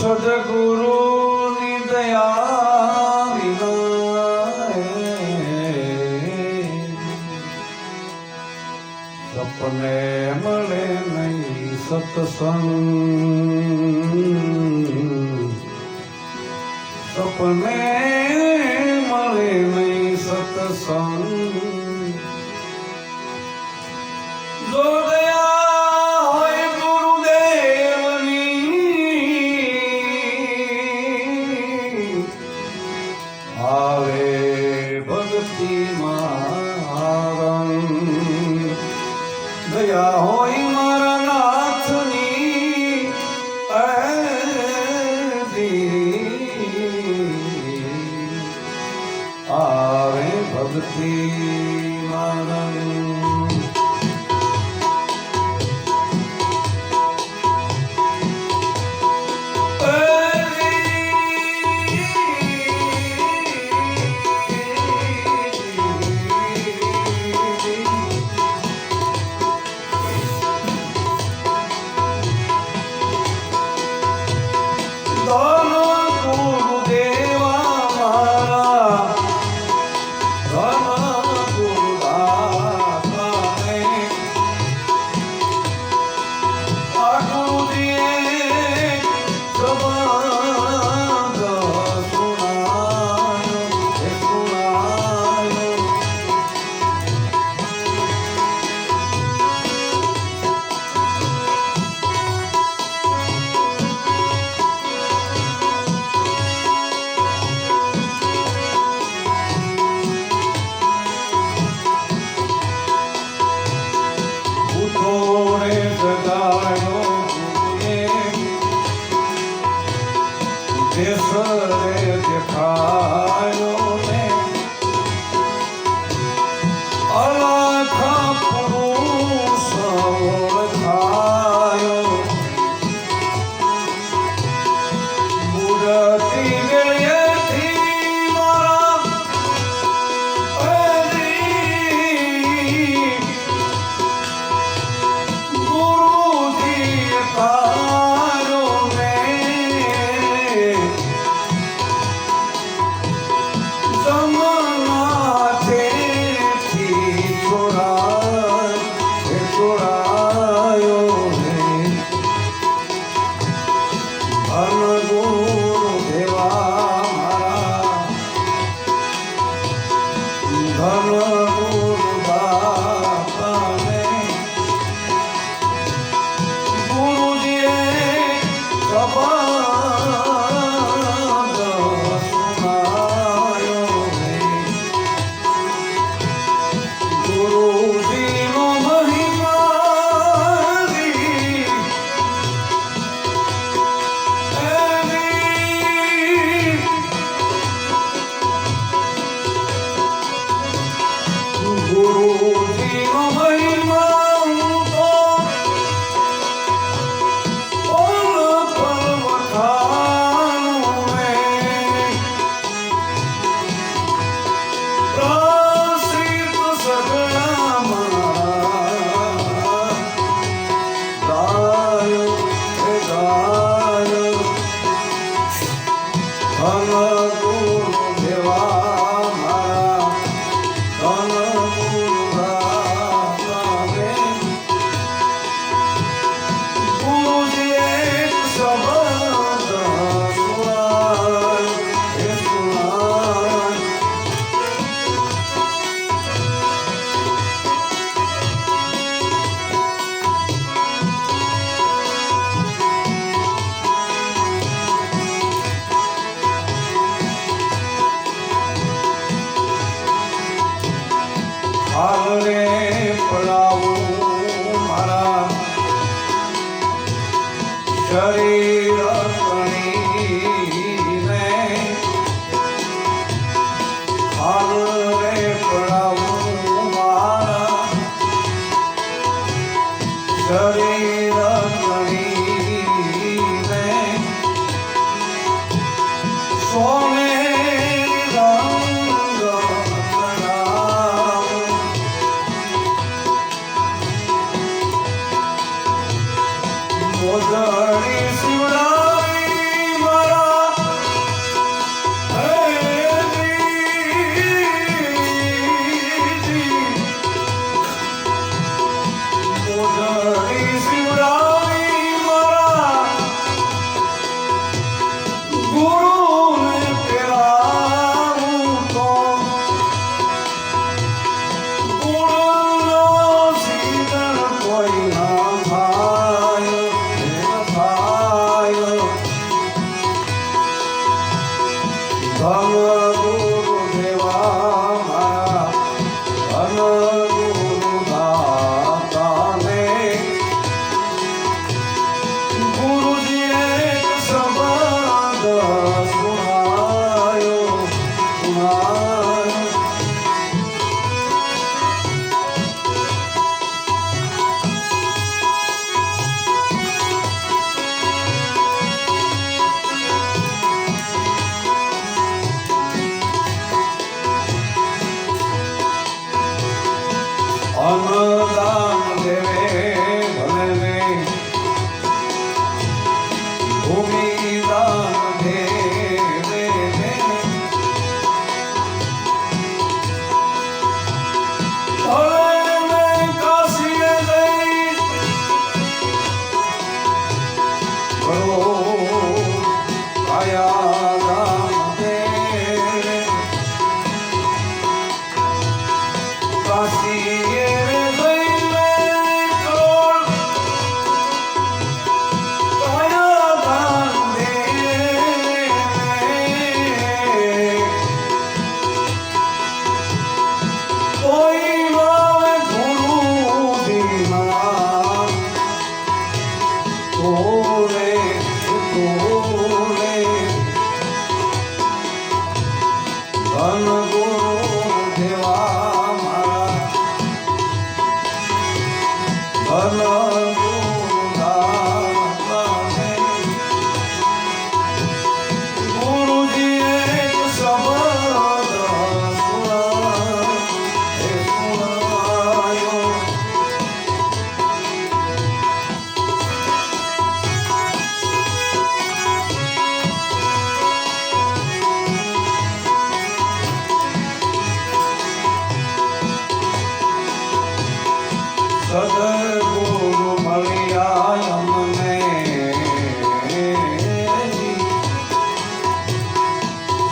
સદગુરુની દયા સપને મળે નહીં સત્સંગ. સપને મળે નહીં સત્સંગ. Hoy Different, different. હાલરે પડાવું મારા શરીર Lord, আমার સદગુરુ મળ્યા અમને.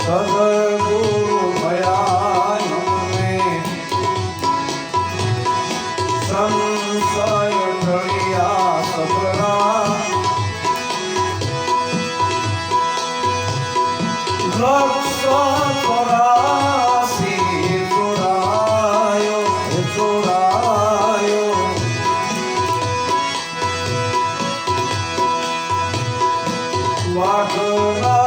સદગુરુ મળ્યા અમને. સંશય Water